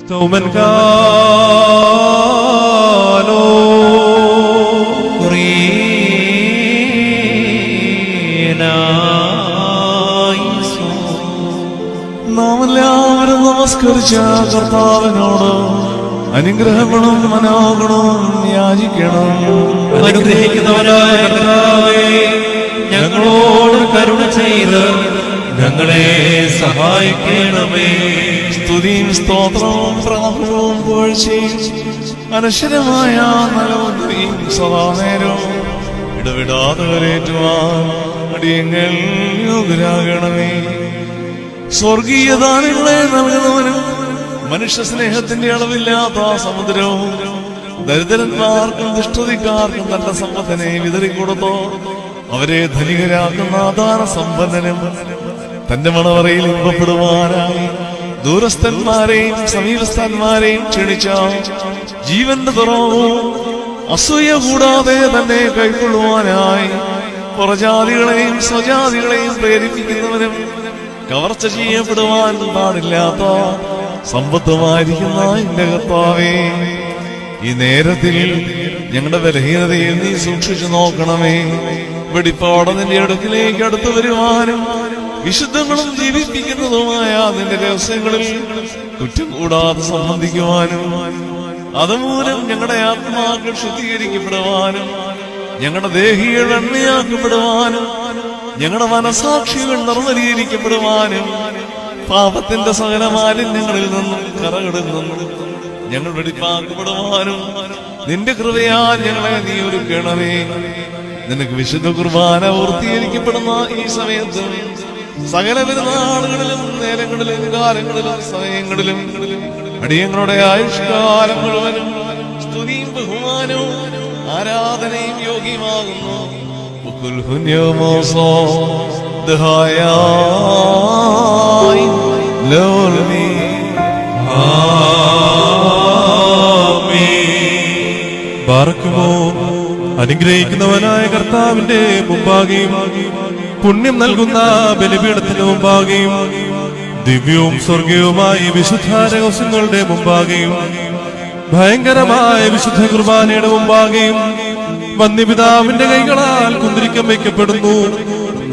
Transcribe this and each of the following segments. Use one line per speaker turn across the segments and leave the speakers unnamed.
توما كانوا
നാം എല്ലാവരും നമസ്കരിച്ച കർത്താവിനോട് അനുഗ്രഹങ്ങളും മനോഗുണവും യാചിക്കണം
അനുഗ്രഹിക്കുന്നവനായ കർത്താവേ ഞങ്ങളോട് കരുണ ചെയ്ത് ഞങ്ങളെ സഹായിക്കണമേ.
സ്തുതിയും സ്തോത്രവും പ്രാർത്ഥനവും പുകഴ്ചയും അനശ്വരമായ നലവന്തിയും സദാനേരവും ഇടവിടാതെ വരേറ്റുവാൻ അടിയങ്ങൾ യോഗ്യരാകണമേ. സ്വർഗീയ ദാനങ്ങളെ നൽകുന്നവനും മനുഷ്യ സ്നേഹത്തിന്റെ അളവില്ലാത്ത സമുദ്രവും ദരിദ്രന്മാർക്കും ദുഷ്ടതിക്കാർക്കും തന്റെ സമ്പത്തിനെ വിതറിക്കൊടുത്തോ. അവരെ ധനികരാക്കുന്ന ദാന സമ്പന്നനും തന്റെ മണവറയിൽ ഇമ്പപ്പെടുവാനായി ദൂരസ്ഥന്മാരെയും സമീപസ്ഥന്മാരെയും ക്ഷണിച്ച ജീവന്റെ തുറവും അസൂയ കൂടാതെ തന്നെ കൈക്കൊള്ളുവാനായി. പുറജാതികളെയും സ്വജാതികളെയും പ്രേരിപ്പിക്കുന്നവരും കവർച്ച ചെയ്യപ്പെടുവാൻ പാടില്ലാത്ത സമ്പത്തുമായിരിക്കുന്ന എന്റെ കർത്താവേ ഈ നേരത്തിൽ ഞങ്ങളുടെ ബലഹീനതയിൽ നീ സൂക്ഷിച്ചു നോക്കണമേ. വെടിപ്പാടെ നിന്റെ അടുക്കിലേക്ക് അടുത്തു വരുവാനും വിശുദ്ധങ്ങളും ജീവിപ്പിക്കുന്നതുമായ നിന്റെ രഹസ്യങ്ങളിൽ കുറ്റം കൂടാതെ സംബന്ധിക്കുവാനും അതുമൂലം ഞങ്ങളുടെ ആത്മാക്കൾ ശുദ്ധീകരിക്കപ്പെടുവാനും ഞങ്ങളുടെ ദേഹികൾ എണ്ണയാക്കപ്പെടുവാനും ഞങ്ങളുടെ മനസാക്ഷികൾ നിർമ്മലീകരിക്കപ്പെടുവാനും പാപത്തിന്റെ സകല മാലിന്യങ്ങളിൽ നിന്നും കറകളിൽ നിന്നും ഞങ്ങൾ വെടിപ്പാക്കപ്പെടുവാനും നിന്റെ കൃപയാൽ ഞങ്ങളെ നീ ഒരുക്കണമേ. നിനക്ക് വിശുദ്ധ കുർബാന പൂർത്തീകരിക്കപ്പെടുന്ന ഈ സമയത്ത് സകലവിധ നാളുകളിലും നേരങ്ങളിലും കാലങ്ങളിലും സമയങ്ങളിലും അടിയങ്ങളുടെ ആയുഷ്കാലം മുഴുവനും സ്തുതിയും ബഹുമാനവും ആരാധനയും യോഗ്യമാകുന്നു.
ബാർക്കുമോ അനുഗ്രഹിക്കുന്നവനായ കർത്താവിന്റെ മുമ്പാകെയും പുണ്യം നൽകുന്ന ബലിപീഠത്തിന് മുമ്പാകെയും ദിവ്യവും സ്വർഗീയവുമായി വിശുദ്ധ രഹസ്യങ്ങളുടെ മുമ്പാകെയും ഭയങ്കരമായ വിശുദ്ധ കുർബാനയുടെ മുമ്പാകെയും വന്നിപിതാവിന്റെ കൈകളാൽ കുന്തിരിക്കം വയ്ക്കപ്പെടുന്നു.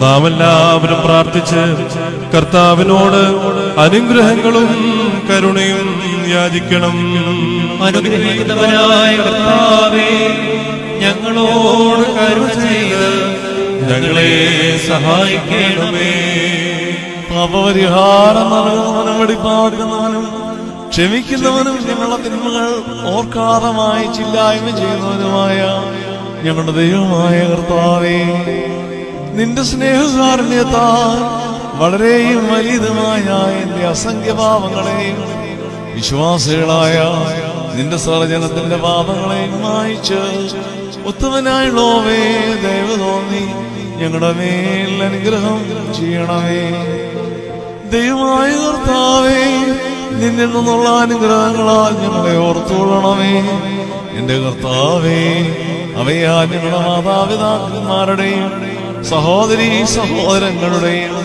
നാം എല്ലാവരും പ്രാർത്ഥിച്ച് കർത്താവിനോട് അനുഗ്രഹങ്ങളും കരുണയും യാചിക്കണം.
അനുഗ്രഹിക്കുന്നവനായ കർത്താവേ ഞങ്ങളോട് കരുണ ചെയ്ത് ഞങ്ങളെ സഹായിക്കണമേ.
പാപപരിഹാരം നൽകുന്നവനും പാടുന്നവനും ക്ഷമിക്കുന്നവനും ഞങ്ങളുടെ തിന്മകൾ ഓർക്കാതെ മായിച്ചില്ലായ്മ ചെയ്യുന്നവനുമായ ഞങ്ങളുടെ ദൈവമായ കർത്താവേ നിന്റെ സ്നേഹകാരുണ്യത്താൽ വളരെയും വലിയതുമായ എന്റെ അസംഖ്യ പാപങ്ങളെയും വിശ്വാസികളായ നിന്റെ സർജനത്തിന്റെ പാപങ്ങളെയും മായിച്ച് ഉത്തമനായുള്ളോവേ ദൈവ തോന്നി ഞങ്ങളുടെ മേൽ അനുഗ്രഹം ചെയ്യണമേ. ദൈവമായ കർത്താവേ നിന്നിൽ നിന്നുള്ള അനുഗ്രഹങ്ങളാൽ ഞങ്ങളെ ഓർത്തുകൊള്ളണമേ. എന്റെ കർത്താവേ അവയാ ഞങ്ങളുടെ മാതാപിതാക്കന്മാരുടെയും സഹോദരി സഹോദരങ്ങളുടെയും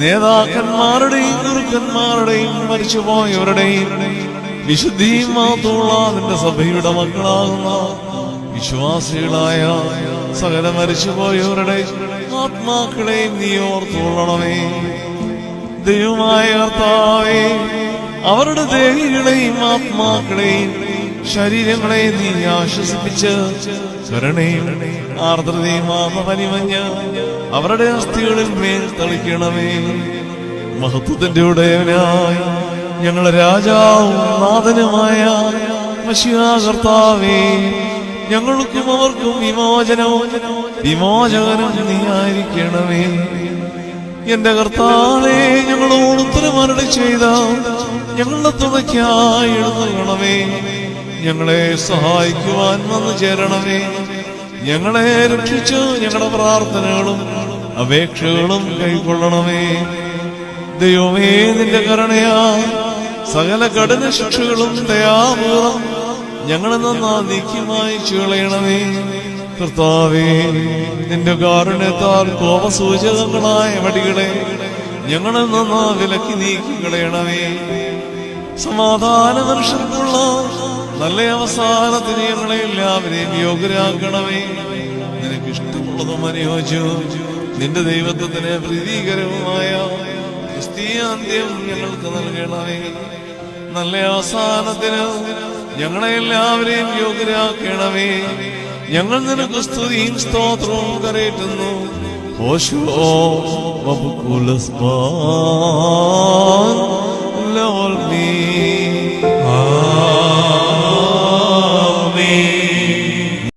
നേതാക്കന്മാരുടെയും ഗുരുക്കന്മാരുടെയും മരിച്ചുപോയവരുടെയും വിശുദ്ധിയും മാത്രമുള്ള നിന്റെ സഭയുടെ മക്കളാകുന്ന വിശ്വാസികളായ സകല മരിച്ചുപോയവരുടെ ആത്മാക്കളെയും നീ ഓർത്തുകൊള്ളണമേ. ദൈവമായ കർത്താവേ അവരുടെ ദേഹികളെയും ആത്മാക്കളെയും ശരീരങ്ങളെയും നീ ആശ്വസിപ്പിച്ച് കരുണയും ആർദ്രതയും പനിമഞ്ഞ് അവരുടെ അസ്ഥികളിൽ മേൽ തളിക്കണമേ. മഹത്വത്തിന്റെ ഉടയവനായ ഞങ്ങളുടെ രാജാവും നാഥനുമായ മഷിയാ കർത്താവേ ഞങ്ങൾക്കും അവർക്കും വിമോചനവും. വിമോചകനും നീ ആയിരിക്കണമേ എന്റെ കർത്താവേ ഞങ്ങളോട് ഉത്തരമരളി ചെയ്ത ഞങ്ങളുടെ തുണയ്ക്കായി എഴുതണമേ ഞങ്ങളെ സഹായിക്കുവാൻ വന്നു ചേരണമേ. ഞങ്ങളെ രക്ഷിച്ചു ഞങ്ങളുടെ പ്രാർത്ഥനകളും അപേക്ഷകളും കൈക്കൊള്ളണമേ. ദൈവമേ നിന്റെ കരുണയാ സകല കഠിന ശിക്ഷകളും ദയാപൂർവം ഞങ്ങളെ നന്നാ നീക്കിമായി ചുളയണമേ. കർത്താവേ നിന്റെ കാരുണ്യത്താൽ കോപസൂചകങ്ങളായ വടികളെ ഞങ്ങളെ നന്നാ വിലക്കി നീക്കി കളയണമേ. സമാധാന മനുഷ്യർക്കുള്ള നല്ല അവസാനത്തിന് ഞങ്ങളെ എല്ലാവരെയും യോഗ്യരാക്കണമേ. നിനക്ക് ഇഷ്ടമുള്ളതും അനുയോജ്യവും നിന്റെ ദൈവത്വത്തിന് പ്രീതികരവുമായ ക്രിസ്തീയാന്ത്യം ഞങ്ങൾക്ക് നൽകണമേ. നല്ല അവസാനത്തിന് ഞങ്ങളെ എല്ലാവരെയും യോഗ്യരാക്കണമേ. ഞങ്ങൾ നിനക്ക് സ്തുതിയും സ്തോത്രവും കരയറ്റുന്നു. ഓശുവോ ലോൽമീ.